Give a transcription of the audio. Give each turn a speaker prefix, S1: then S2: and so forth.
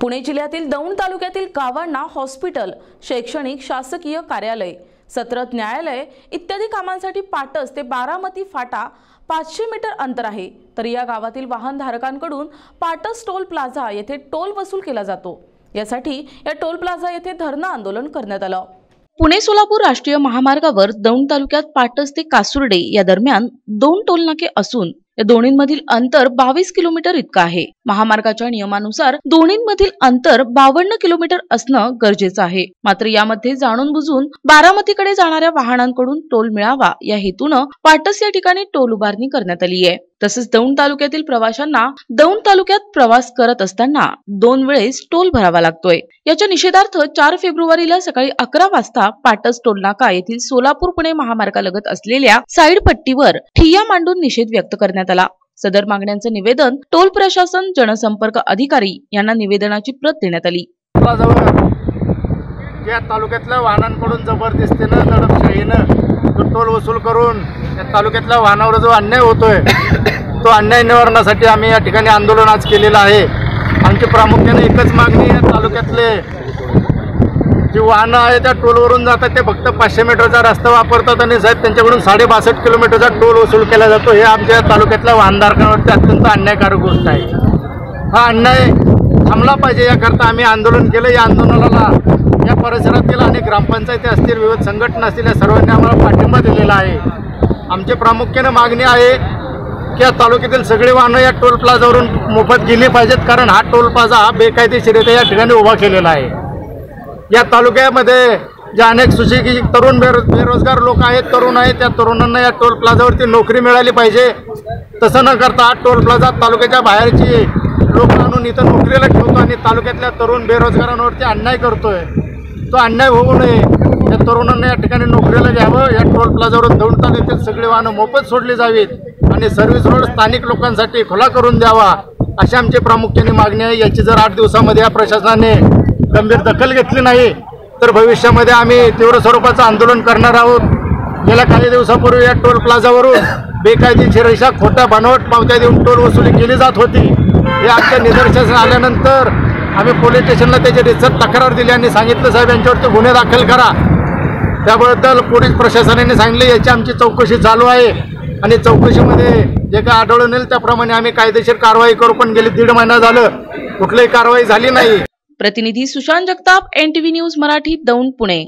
S1: पुणे जिल्ह्यातील दौंड तालुक्यातील गावांना हॉस्पिटल शैक्षणिक शासकीय कार्यालय सत्रत न्यायालय इत्यादी कामांसाठी पाटस ते बारामती फाटा पाचशे मीटर अंतर आहे. तर या गावातील वाहनधारकांकडून पाटस टोल प्लाझा येथे टोल वसूल केला जातो. यासाठी या टोल प्लाझा येथे धरणं आंदोलन करण्यात आलं. पुणे सोलापूर राष्ट्रीय महामार्गावर दौंड तालुक्यात पाटस ते कासुर्डे या दरम्यान दोन टोलनाके असून या दोन्हींमधील अंतर बावीस किलोमीटर इतकं आहे. महामार्गाच्या नियमानुसार दोन्हींमधील अंतर बावन्न किलोमीटर असणं गरजेचं आहे. मात्र यामध्ये जाणून बुजून बारामतीकडे जाणाऱ्या वाहनांकडून टोल मिळावा या हेतूनं पाटस या ठिकाणी टोल उभारणी करण्यात आली आहे. तसेच दौंड तालुक्यातील प्रवाशांना दौंड तालुक्यात प्रवास करत असताना दोन वेळेस टोल भरावा लागतोय. याच्या निषेधार्थ चार फेब्रुवारीला सकाळी अकरा वाजता पाटस टोल नाका येथील सोलापूर पुणे महामार्गालगत असलेल्या साईड पट्टीवर ठिय्या मांडून निषेध व्यक्त करण्यात आला सदर मागण्यांचं निवेदन टोल प्रशासन जनसंपर्क अधिकारी यांना निवेदनाची प्रत देण्यात आली.
S2: या तालुक्यातल्या वाहनांकडून जबरदस्तीनं दडपशाहीनं जो टोल वसूल करून या तालुक्यातल्या वाहनावर जो अन्याय होतोय तो अन्याय निवारणासाठी आम्ही या ठिकाणी आंदोलन आज केलेलं आहे. आमची प्रामुख्याने एकच मागणी या तालुक्यातले जी वाहनं आहे त्या टोलवरून जातात. ते फक्त पाचशे मीटरचा रस्ता वापरतात आणि साहेब त्यांच्याकडून साडे बासष्ट किलोमीटरचा टोल वसूल केला जातो. हे आमच्या या तालुक्यातल्या वाहनधारकांवरती अत्यंत अन्यायकारक गोष्ट आहे. हा अन्याय थांबला पाहिजे याकरता आम्ही आंदोलन केलं. या आंदोलनाला या परिसरातील अनेक ग्रामपंचायती असतील विविध संघटना असतील या सर्वांनी आम्हाला पाठिंबा दिलेला आहे. आमची प्रामुख्याने मागणी आहे की या तालुक्यातील सगळी वाहनं या टोल प्लाझावरून मोफत गेली पाहिजेत कारण हा टोल प्लाझा हा बेकायदेशीरित्या या ठिकाणी उभा केलेला आहे. या तालुक्यामध्ये ज्या अनेक सुशिक्षित तरुण बेरो बेरोजगार लोक आहेत तरुण आहेत त्या तरुणांना या टोल प्लाझावरती नोकरी मिळाली पाहिजे. तसं न करता टोल प्लाझा तालुक्याच्या बाहेरची लोक आणून इथं नोकरीला ठेवतो आणि तालुक्यातल्या तरुण बेरोजगारांवरती अन्याय करतोय. तो अन्याय होऊ नये. या तरुणांना या ठिकाणी नोकरीला घ्यावं या टोल प्लाझावरून दौंड तालुक्यातील सगळी वाहनं मोफत सोडली जावीत आणि सर्व्हिस रोड स्थानिक लोकांसाठी खुला करून द्यावा अशी आमची प्रामुख्याने मागणी आहे. याची जर आठ दिवसामध्ये या प्रशासनाने गंभीर दखल घेतली नाही तर भविष्यामध्ये आम्ही तीव्र स्वरूपाचं आंदोलन करणार आहोत. गेल्या काही दिवसापूर्वी या टोल प्लाझावरून बेकायदेशीर बेकायदेशीरशा खोट्या बनावट पावत्या देऊन टोल वसुली केली जात होती. हे आमच्या निदर्शनास आल्यानंतर आम्ही पोलीस स्टेशनला त्याची रिसर्च तक्रार दिली आणि सांगितलं साहेब यांच्यावरती गुन्हे दाखल करा. त्याबद्दल पोलीस प्रशासनाने सांगितले याची आमची चौकशी चालू आहे. आणि चौकशीमध्ये जे काय आढळून येईल त्याप्रमाणे आम्ही कायदेशीर कारवाई करू पण गेली दीड महिना झालं. कुठलीही कारवाई झाली नाही.
S1: प्रतिनिधी सुशांत जगताप एनटीव्ही न्यूज मराठी दौंड पुणे.